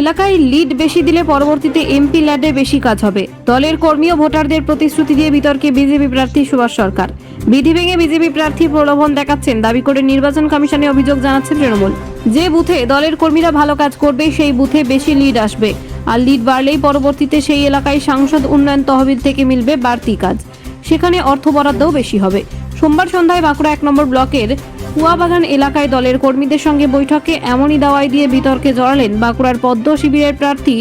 এলাকায় লিড বেশি দিলে পরবর্তীতে এমপি ল্যাডে বেশি কাজ হবে। দলের কর্মী ও ভোটারদের প্রতিশ্রুতি দিয়ে বিতর্কে বিজেপি প্রার্থী সুভাষ সরকার। বিধি ভেঙে বিজেপি প্রার্থী প্রলোভন দেখাচ্ছেন, দাবি করে নির্বাচন কমিশনে অভিযোগ জানাচ্ছে তৃণমূল। যে বুথে দলের কর্মীরা ভালো কাজ করবে, সেই বুথে বেশি লিড আসবে। আর লিড বাড়লেই পরবর্তীতে সেই এলাকায় সাংসদ উন্নয়ন তহবিল থেকে মিলবে বাড়তি কাজ। সেখানে অর্থ বরাদ্দও বেশি হবে। সোমবার সন্ধ্যায় বাঁকুড়া এক নম্বর ব্লকের কুয়াবাগান এলাকায় দলের কর্মীদের সঙ্গে বৈঠকে এমনই দাওয়াই দিয়ে বিতর্কে জড়ালেন বাঁকুড়ার পদ্ম শিবিরের প্রার্থী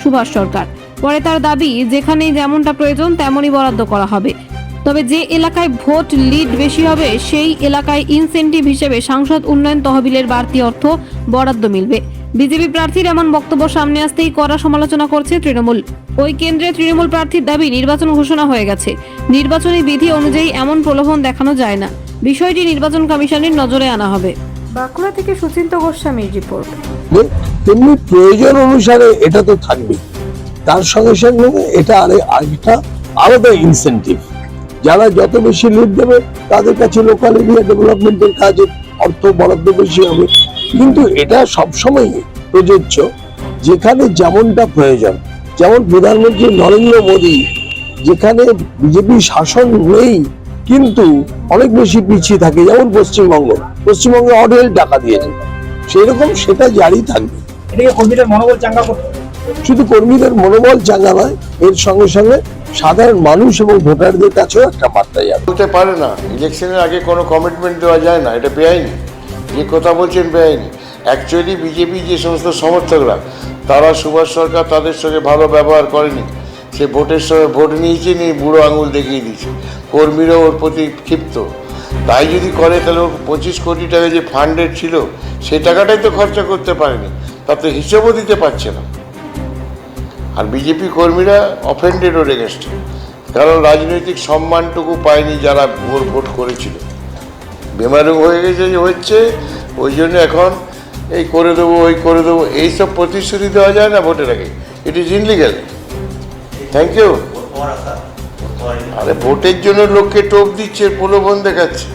সুভাষ সরকার। পরে তার দাবি, যেখানেই যেমনটা প্রয়োজন তেমনই বরাদ্দ করা হবে। তবে যে এলাকায় ভোট লিড বেশি হবে, সেই এলাকায় ইনসেন্টিভ হিসেবে সাংসদ উন্নয়ন তহবিলের বাড়তি অর্থ বরাদ্দ মিলবে। বিজেপি প্রার্থীর এমন বক্তব্য সামনে আসতেই কড়া সমালোচনা করছে তৃণমূল। ওই কেন্দ্রে তৃণমূল প্রার্থীর দাবি, নির্বাচন ঘোষণা হয়ে গেছে। নির্বাচনী বিধি অনুযায়ী এমন প্রলোভন দেখানো যায় না। বিষয়টি নির্বাচন কমিশনের নজরে আনা হবে। বাঁকুড়া থেকে সুচিন্ত গোস্বামীর রিপোর্ট। তেমনি প্রয়োজন অনুসারে এটা তো থাকবে। তার সঙ্গে সঙ্গে এটা আরে আরেকটা আলাদা ইনসেন্টিভ যারা যত বেশি লিড দেবে তাদের কাছে লোকাল এরিয়া ডেভেলপমেন্টের কাজে অর্থ বরাদ্দ বেশি হবে। কিন্তু এটা সবসময় প্রযোজ্য। যেখানে যেমনটা প্রয়োজন যেমন প্রধানমন্ত্রী নরেন্দ্র মোদী যেখানে বিজেপি শাসন নেই কিন্তু অনেক বেশি পিছিয়ে থাকে যেমন পশ্চিমবঙ্গ। পশ্চিমবঙ্গে অঢেল টাকা দিয়েছে। সেই রকম সেটা জারি থাকবে। কর্মীদের মনোবল চাঙ্গা করতে শুধু কর্মীদের মনোবল চাঙ্গা নয় এর সঙ্গে সঙ্গে সাধারণ মানুষ এবং ভোটারদের কাছেও একটা বার্তা যাবে। বলতে পারে না ইলেকশনের আগে কোনো কমিটমেন্ট দেওয়া যায় না এটা বেআইনি। যে কথা বলছেন বেআইনি। অ্যাকচুয়ালি বিজেপি যে সমস্ত সমর্থকরা তারা সুভাষ সরকার তাদের সঙ্গে ভালো ব্যবহার করেনি। সে ভোটের সময় ভোট নিয়েছে, নিয়ে বুড়ো আঙুল দেখিয়ে দিয়েছে। কর্মীরা ওর প্রতি ক্ষিপ্ত। তাই যদি করে, তাহলে ওর পঁচিশ কোটি টাকা যে ফান্ডেড ছিল সেই টাকাটাই তো খরচা করতে পারেনি। তাতে হিসেবও দিতে পারছে না। আর বিজেপি কর্মীরা অফেন্ডেড ওর এগেনস্টে কারণ রাজনৈতিক সম্মানটুকু পায়নি যারা ভোট ভোট করেছিল। বেমারুম হয়ে গেছে যে হচ্ছে, ওই জন্য এখন এই করে দেবো, ওই করে দেবো, এইসব প্রতিশ্রুতি দেওয়া যায় না ভোটের আগে। It is illegal thank you আরে ভোটের জন্য লোককে টোপ দিচ্ছে, প্রলোভন দেখাচ্ছে।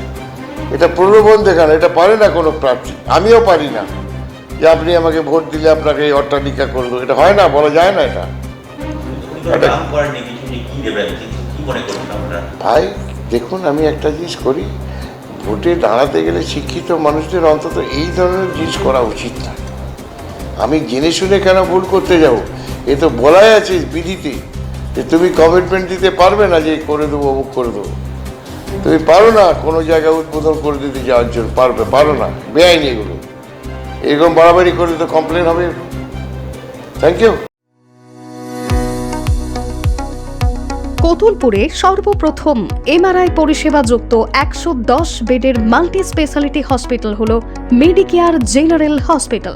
এটা প্রলোভন দেখানো, এটা পারে না কোনো প্রার্থী। আমিও পারি না যে আপনি আমাকে ভোট দিলে আপনাকে এই অট্টালিকা করল এটা হয় না, বলা যায় না এটা ভাই, দেখুন, আমি একটা জিনিস করি। ভোটে দাঁড়াতে গেলে শিক্ষিত মানুষদের অন্তত এই ধরনের জিনিস করা উচিত না। আমি জেনে শুনে কেন ভুল করতে যাব? এ তো বলাই আছে বিধিতে। যে তুমি কমিটমেন্ট দিতে পারবে না যে করে দেবো, অমুক করে দেবো। তুমি পারো না কোনো জায়গায় উদ্বোধন করে দিতে যাওয়ার জন্য, পারবে, পারো না, বেআইনি এগুলো। এরকম বাড়াবাড়ি করলে তো কমপ্লেন হবে। থ্যাংক ইউ কতুলপুরে সর্বপ্রথম এমআরআই পরিষেবা যুক্ত একশো দশ বেডের মাল্টি স্পেশালিটি হসপিটাল হল মেডিকেয়ার জেনারেল হসপিটাল